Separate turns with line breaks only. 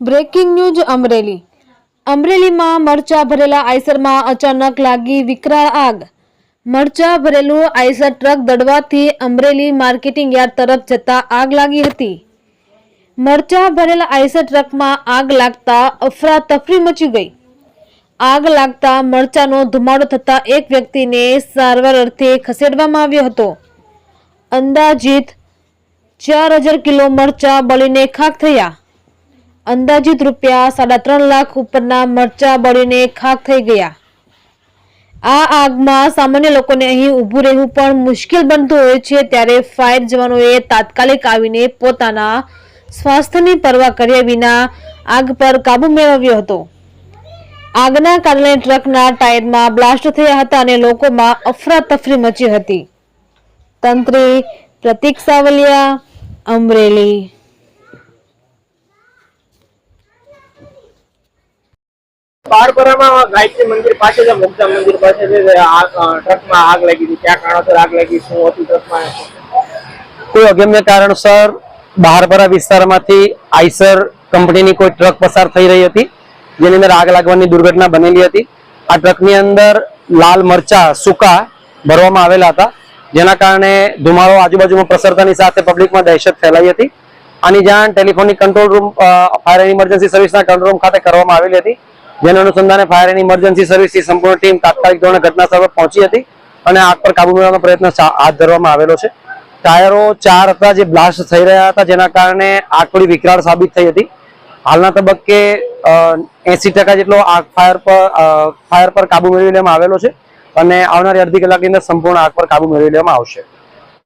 Breaking news Amreli. અમરેલીમાં મરચા ભરેલા આઈસરમાં અચાનક લાગી વિકરાળ આગ. મરચા ભરેલું આઈસર ટ્રક દડવાથી અમરેલી માર્કેટિંગ યાર્ડ તરફ જતા આગ લાગી હતી. મરચા ભરેલા આઈસર ટ્રકમાં આગ લાગતા અફરાતફરી મચી ગઈ. આગ લાગતા મરચાનો ધુમાડો થતા એક વ્યક્તિને સારવાર અર્થે ખસેડવામાં આવ્યો હતો. અંદાજિત ચાર હજાર કિલો મરચા બળીને ખાખ થયા. અંદાજિત રૂપિયા સાડા ત્રણ લાખ ઉપરના મરચા બળીને ખાખ થઈ ગયા. આ આગમાં સામાન્ય લોકોને અહીં ઊભું રહેવું પણ મુશ્કેલ બનતું હોય છે, ત્યારે ફાયર જવાનોએ તાત્કાલિક આવીને પોતાના સ્વાસ્થ્યની પરવા કર્યા વિના આગ પર કાબુ મેળવ્યો હતો. આગના કારણે ટ્રકના ટાયરમાં બ્લાસ્ટ થયા હતા અને લોકોમાં અફરાતફરી મચી હતી. તંત્રી પ્રતિક સાવલિયા અમરેલી.
બારપરામાં ગાયત્રી મંદિર પાસે છે મુક્તા મંદિર પાસે છે ટ્રકમાં આગ લાગી હતી. ક્યાં કારણોસર આગ લાગી શું હતું ટ્રકમાં.
કોઈ અગમ્ય કારણસર બહારપરા વિસ્તારમાંથી આઈસર કંપનીની કોઈ ટ્રક પસાર થઈ રહી હતી? જેની અંદર આગ લાગવાની દુર્ઘટના બનેલી હતી? આ ટ્રકની અંદર લાલ મરચા, સૂકા ભરવામાં આવેલા હતા. જેના કારણે ધુમાડો આજુબાજુમાં પ્રસરતાની સાથે પબ્લિકમાં દહેશત ફેલાઈ હતી. આની જાણ telephonic control room fire and emergency સર્વિસના control room ખાતે કરવામાં આવેલી હતી. જેના અનુસંધાને ફાયર એન્ડ ઇમરજન્સી સર્વિસની સંપૂર્ણ ટીમ તાત્કાલિક ધોરણે ઘટના સ્થળ પર પહોંચી હતી અને આગ પર કાબુ મેળવવાનો પ્રયત્ન હાથ ધરવામાં આવેલો છે. ટાયરો ચાર હતા જે બ્લાસ્ટ થઈ રહ્યા હતા, જેના કારણે આગ થોડી વિકરાળ સાબિત થઈ હતી. હાલના તબક્કે એસી ટકા જેટલો આગ ફાયર પર ફાયર પર કાબુ મેળવી લેવામાં આવેલો છે અને આવનારી અડધી કલાકની અંદર સંપૂર્ણ આગ પર કાબુ મેળવી લેવામાં આવશે.